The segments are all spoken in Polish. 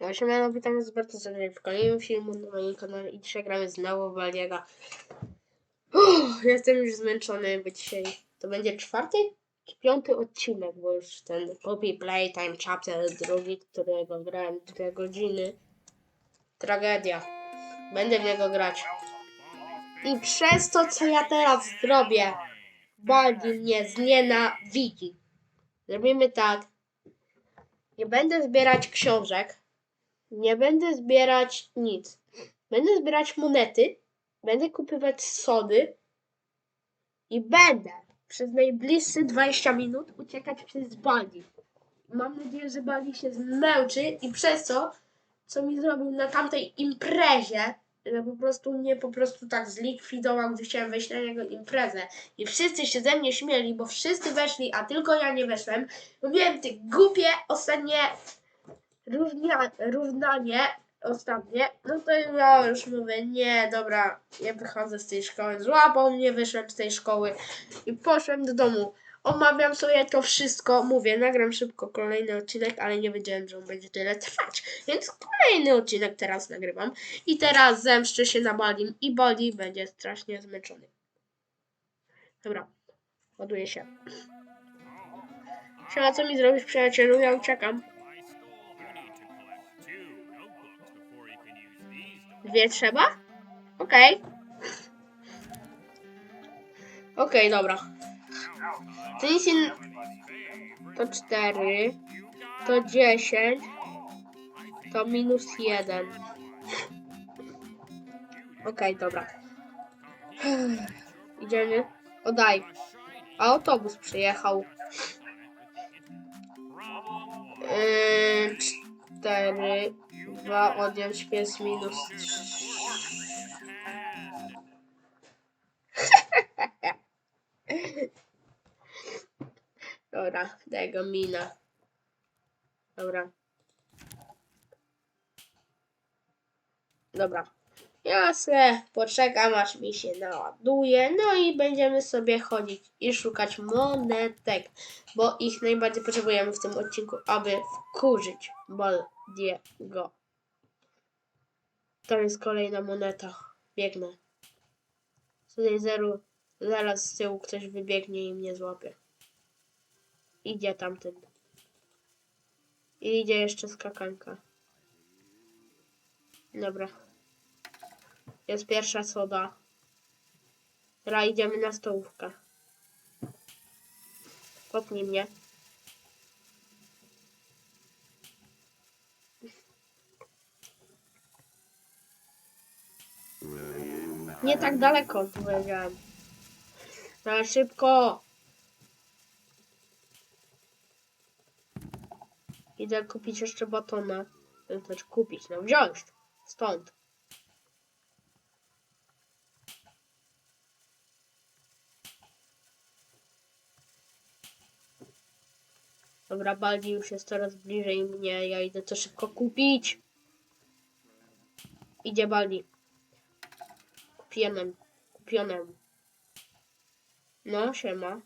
Ja się miano, witam bardzo serdecznie w kolejnym filmu na moim kanale i dzisiaj gramy znowu. Uff, jestem już zmęczony, bo dzisiaj to będzie czwarty czy piąty odcinek, bo już ten Poppy Playtime Chapter drugi, którego grałem dwie godziny. Tragedia. Będę w niego grać. I przez to, co ja teraz zrobię, Baldi mnie znienawidzi. Zrobimy tak. Nie będę zbierać książek. Nie będę zbierać nic. Będę zbierać monety. Będę kupywać sody. I będę przez najbliższe 20 minut uciekać przez Bali. Mam nadzieję, że Bali się zmęczy i przez to, co mi zrobił na tamtej imprezie, że po prostu mnie po prostu tak zlikwidował, gdy chciałem wejść na jego imprezę. I wszyscy się ze mnie śmieli, bo wszyscy weszli, a tylko ja nie weszłem. Mówiłem, ty głupie ostatnie równia, równanie ostatnie, no to ja już mówię, nie, dobra, ja wychodzę z tej szkoły, złapał mnie, wyszłem z tej szkoły i poszłem do domu. Omawiam sobie to wszystko, mówię, nagram szybko kolejny odcinek, ale nie wiedziałem, że on będzie tyle trwać, więc kolejny odcinek teraz nagrywam i teraz zemszczę się na Balim i Bali będzie strasznie zmęczony. Dobra, ładuję się. Siema, co mi zrobisz, przyjacielu? Ja uciekam. Dwie trzeba? Okej. Okej, dobra. To nic in... To cztery. To dziesięć. To minus jeden. Okej, dobra. Idziemy. O, daj. A autobus przyjechał. Yy, cztery. Dwa odjąć pięć minus trzy. Dobra, tego mina. Dobra. Dobra. Ja se poczekam aż mi się naładuje, no i będziemy sobie chodzić i szukać monetek, bo ich najbardziej potrzebujemy w tym odcinku, aby wkurzyć Baldiego. To jest kolejna moneta. Biegnę. Tutaj zero, zaraz z tyłu ktoś wybiegnie i mnie złapie. Idzie tamten. I idzie jeszcze skakanka. Dobra. Jest pierwsza soda. Teraz idziemy na stołówkę. Popnij mnie. Nie tak daleko, powiedziałem. Ale szybko. Idę kupić jeszcze batona. Znaczy kupić, no wziąć. Stąd. Dobra, Baldi już jest coraz bliżej mnie. Ja idę to szybko kupić. Idzie Baldi. Kupionem. Kupionem. No, siema.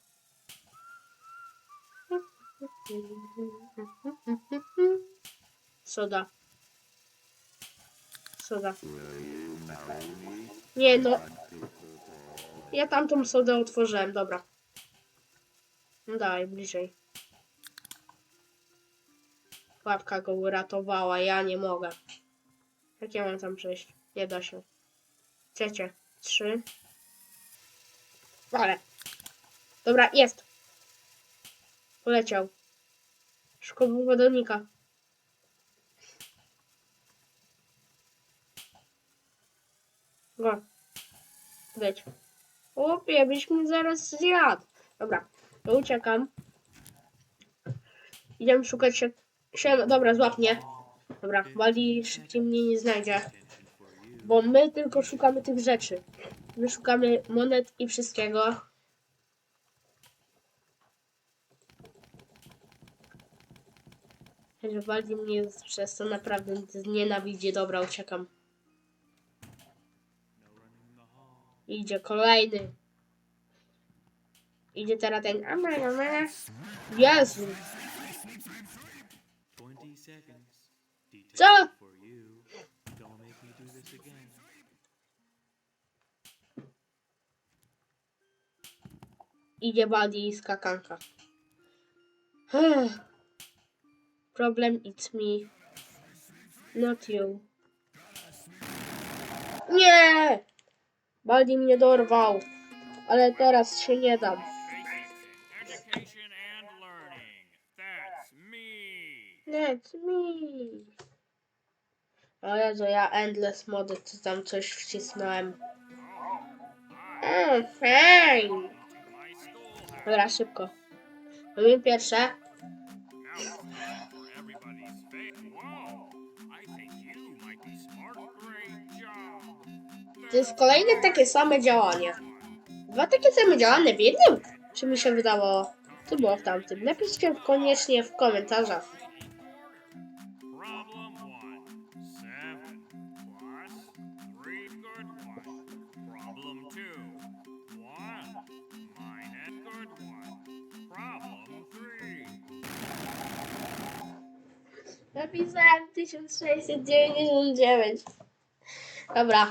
Soda. Soda. Nie no. Ja tamtą sodę otworzyłem, dobra. No daj, bliżej. Łapka go uratowała, ja nie mogę. Jak ja mam tam przejść? Nie da się. Trzecie. Trzy. Ale. Dobra, jest. Poleciał. Szkoły wodownika. Go. Być. Łopie, byś mnie zaraz zjadł. Dobra, to uciekam. Idziemy szukać się... się... Dobra, złap mnie. Dobra, Wali szybciej mnie nie znajdzie. Bo my tylko szukamy tych rzeczy. My szukamy monet i wszystkiego. Że Waldi mnie przez to naprawdę znienawidzi. Dobra, uciekam. Idzie kolejny. Idzie teraz ten. Jezu. 20 seconds. Details Co? This again. Idzie Baldi i skakanka. Problem it's me. Not you. Nie! Baldi mnie dorwał. Ale teraz się nie dam. That's me. Let me. O Jezu, ja Endless Mody, to tam coś wcisnąłem. Mm. Dobra, szybko. Robimy pierwsze. To jest kolejne takie same działanie. Dwa takie same działania w jednym? Czy mi się wydawało? To było w tamtym. Napiszcie koniecznie w komentarzach. Napisałem 1699. Dobra.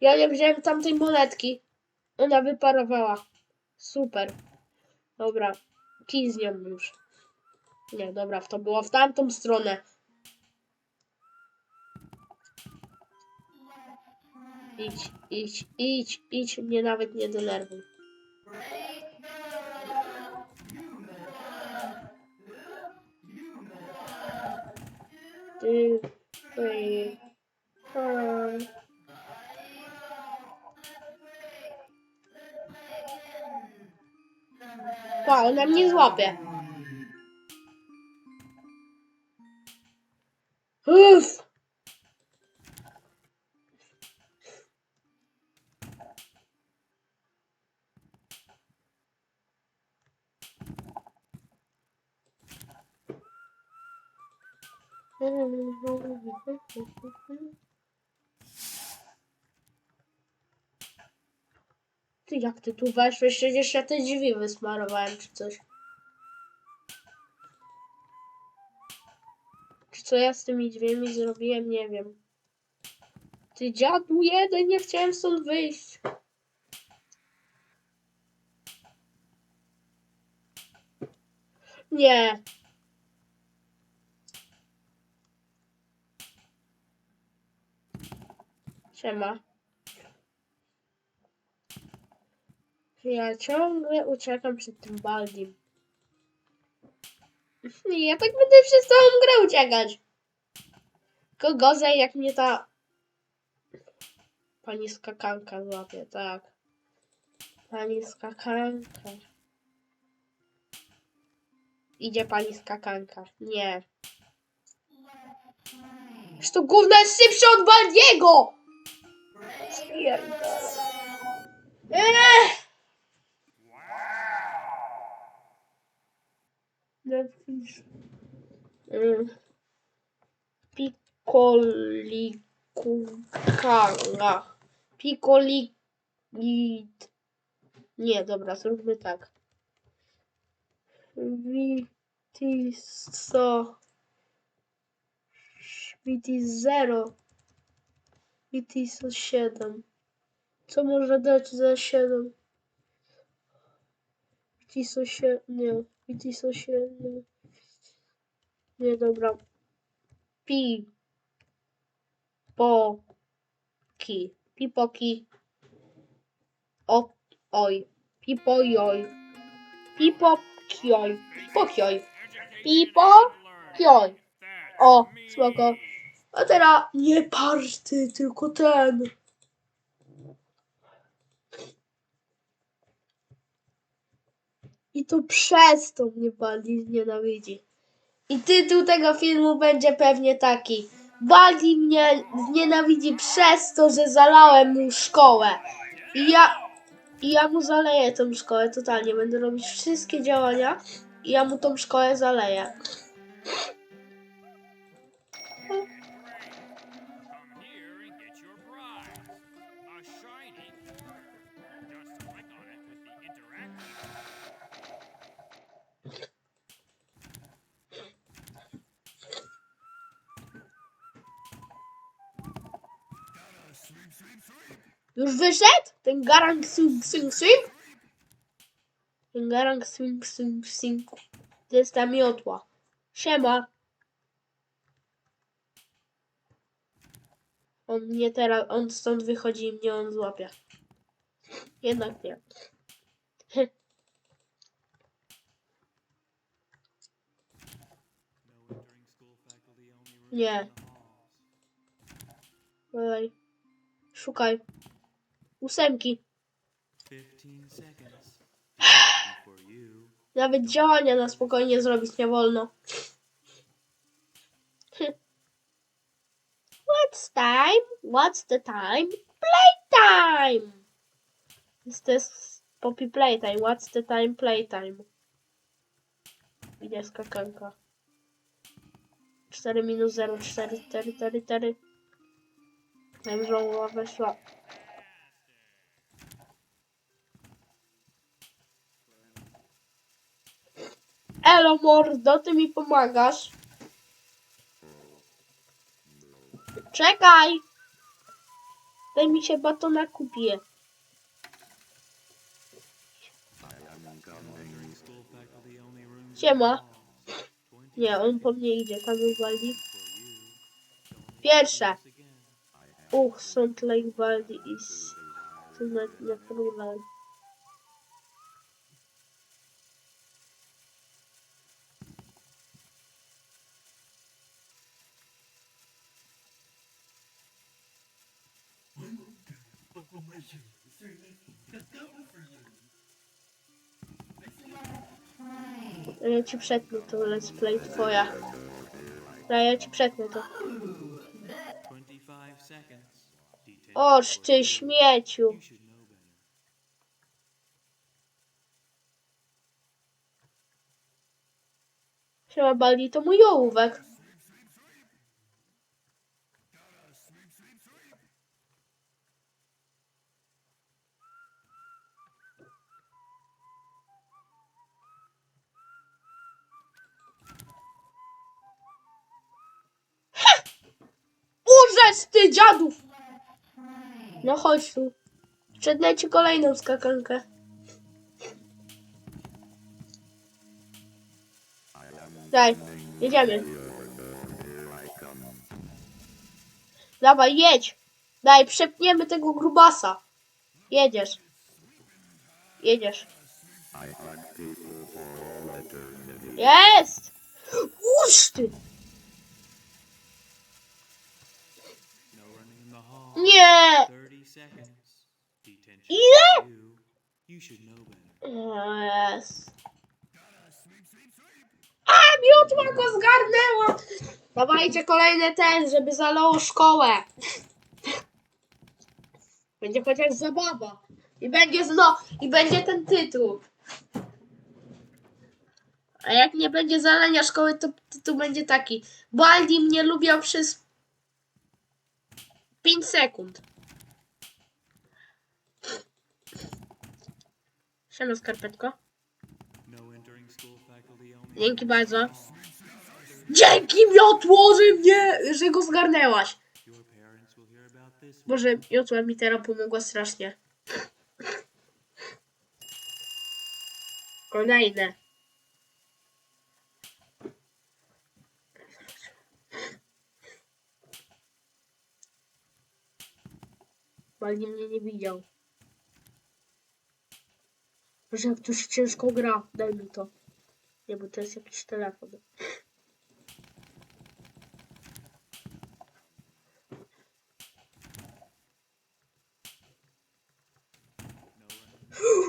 Ja nie wziąłem tamtej monetki. Ona wyparowała. Super. Dobra. Kij z nią już. Nie, dobra, to było w tamtą stronę. Idź, idź, idź, idź, mnie nawet nie denerwuj. Ty, ty, ty. Wow, ona mnie złapie. Ty, jak ty tu weszłeś? Przecież ja te drzwi wysmarowałem czy coś. Czy co ja z tymi drzwiami zrobiłem? Nie wiem. Ty dziadu jeden, nie chciałem stąd wyjść. Nie. Siema. Ja ciągle uciekam przed tym Baldim. Ja tak będę przez całą grę uciekać. Tylko gorzej jak mnie ta pani skakanka złapie, tak. Pani skakanka. Idzie pani skakanka. Nie. Że to gówno jest szybsze od Baldiego! Spierdolę. Eee! Napisz. Mm. Pikolikukara. Pikolik... Nie, dobra, zróbmy tak. Vitiso... Vitis 0. Vitiso 7. Co może dać za 7? Vitiso 7... Nie. Vitiso 7... Nie, dobra. Pi. Po. Ki. Pipoki. O. Oj. Pipojoj. Pipokioj. Pipokioj. Pipo. Kioj. O, spoko. A teraz nie party, tylko ten. I to przez to mnie Baldi nienawidzi. I tytuł tego filmu będzie pewnie taki. Baldi mnie nienawidzi przez to, że zalałem mu szkołę. I ja, i ja mu zaleję tą szkołę totalnie. Będę robić wszystkie działania i ja mu tą szkołę zaleję. Wyszedł? Ten garang swing swing swing? Ten garang swing swing swing. To jest ta miotła. Siema. On mnie teraz, on stąd wychodzi i mnie on złapie. Jednak nie. Nie. Szukaj. Ósemki. 15 seconds. Detention for you. Nawet działania na spokojnie zrobić nie wolno. What's time? What's the time? Playtime! To jest Poppy Playtime. What's the time? Playtime. Idzie skakanka. 4 minus 0, 4, 4, 4, 4. Ja znowu weszła. Elo mordo, ty mi pomagasz? Czekaj! Daj mi się batona kupię. Siema. halls. 20 Nie, on po mnie idzie, tam. Don't Pierwsze. Uch, Sąd Lake Waldi is... To na, na Ja ci przetnę to let's play twoja. Ja, ja ci przetnę to. 25 seconds. Detention Oż ty śmieciu. Siema Baldi, to mój ołówek. Urzec ty dziadów! No chodź tu. Przednę ci kolejną skakankę. Daj, jedziemy. Dawaj, jedź. Daj, przepniemy tego grubasa. Jedziesz. Jedziesz. Jest! Uż ty! No running in the hall. Nie! 30 seconds. Detention Ile? for you. You should know. Jest. A, miotła go zgarnęła! Dawajcie kolejny ten, żeby zalało szkołę. Będzie chociaż zabawa. I będzie zno, i będzie ten tytuł. A jak nie będzie zalania szkoły, to tytuł będzie taki. Baldi mnie lubiał przez 5 sekund. Siema skarpetko. No Dzięki bardzo. Dzięki miotło, że mnie, że go zgarnęłaś. Boże, miotła mi teraz pomogła strasznie. Kolejne. Walnie mnie nie widział. Boże, jak się ciężko gra. Daj mi to. Nie, bo to jest jakiś telefon.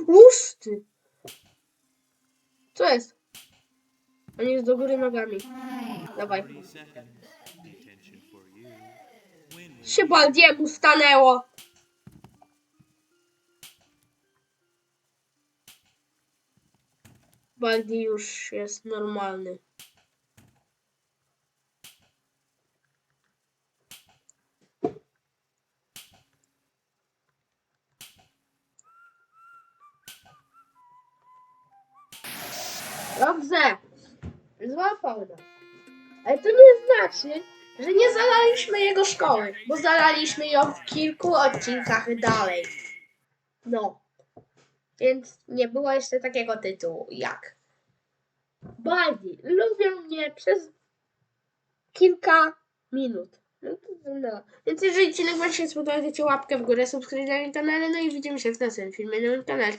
Łóż ty! Co jest? On jest do góry nogami. Dawaj. 30 seconds. Detention for you. Win. Się Baldiemu stanęło. Baldi już jest normalny. Dobrze. Złapał nas. Ale to nie znaczy, że nie zalaliśmy jego szkoły, bo zalaliśmy ją w kilku odcinkach dalej. No. Więc nie było jeszcze takiego tytułu jak Baldi lubią mnie przez kilka minut. No no. Więc jeżeli odcinek Wam się spodobał, dajcie łapkę w górę, subskrypcję na kanale, no i widzimy się w następnym filmie na moim kanale.